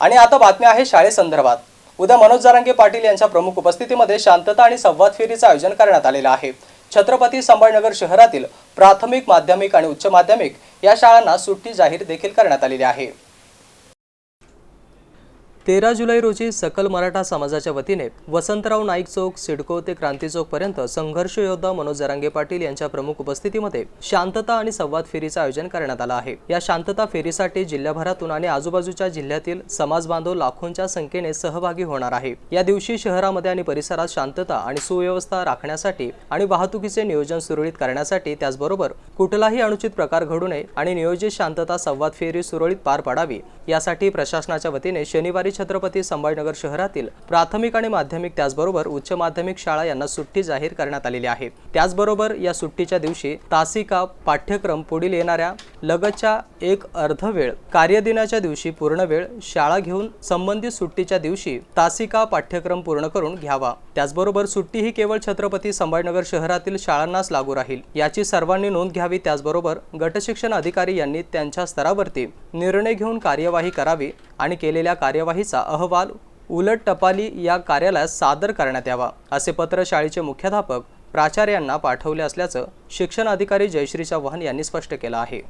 आणि आता बातम्या आहे शाळेसंदर्भात उद्या मनोज जारंगे पाटील यांच्या प्रमुख उपस्थितीमध्ये शांतता आणि संवाद फेरीचं आयोजन करण्यात आलेलं आहे. छत्रपती संभाजीनगर शहरातील प्राथमिक माध्यमिक आणि उच्च माध्यमिक या शाळांना सुट्टी जाहीर देखील करण्यात आलेली आहे. तेरा जुलै रोजी सकल मराठा समाजाच्या वतीने वसंतराव नाईक चौक सिडको ते क्रांती चौकपर्यंत संघर्ष योद्धा मनोज जरांगे पाटील यांच्या प्रमुख उपस्थितीमध्ये शांतता आणि संवाद फेरीचं आयोजन करण्यात आलं आहे. या शांतता फेरीसाठी जिल्ह्याभरातून आणि आजूबाजूच्या जिल्ह्यातील समाज बांधव लाखोंच्या संख्येने सहभागी होणार आहे. या दिवशी शहरामध्ये आणि परिसरात शांतता आणि सुव्यवस्था राखण्यासाठी आणि वाहतुकीचे नियोजन सुरळीत करण्यासाठी त्याचबरोबर कुठलाही अनुचित प्रकार घडू नये आणि नियोजित शांतता संवाद फेरी सुरळीत पार पाडावी यासाठी प्रशासनाच्या वतीने शनिवारी छत्रपती संभाजीनगर शहरातील प्राथमिक आणि माध्यमिक त्याचबरोबर उच्च माध्यमिक शाळा यांना सुट्टी जाहीर करण्यात आलेली आहे. त्याचबरोबर या सुट्टीच्या दिवशी तासिका पाठ्यक्रम पुढील येणाऱ्या लगतच्या एक अर्धवेळ कार्यदिनाच्या दिवशी पूर्ण वेळ शाळा घेऊन संबंधित सुट्टीच्या दिवशी तासिका पाठ्यक्रम पूर्ण करून घ्यावा. त्याचबरोबर सुट्टी ही केवळ छत्रपती संभाजीनगर शहरातील शाळांनाच लागू राहील. याची सर्वांनी नोंद घ्यावी. त्याचबरोबर गटशिक्षण अधिकारी यांनी त्यांच्या स्तरावरती निर्णय घेऊन कार्यवाही करावी आणि केलेल्या कार्यवाही कार्यवाहीचा अहवाल उलट टपाली या कार्यालयात सादर करण्यात यावा असे पत्र शाळेचे मुख्याध्यापक प्राचार्यांना पाठवले असल्याचं शिक्षण अधिकारी जयश्री चव्हाण यांनी स्पष्ट केलं आहे.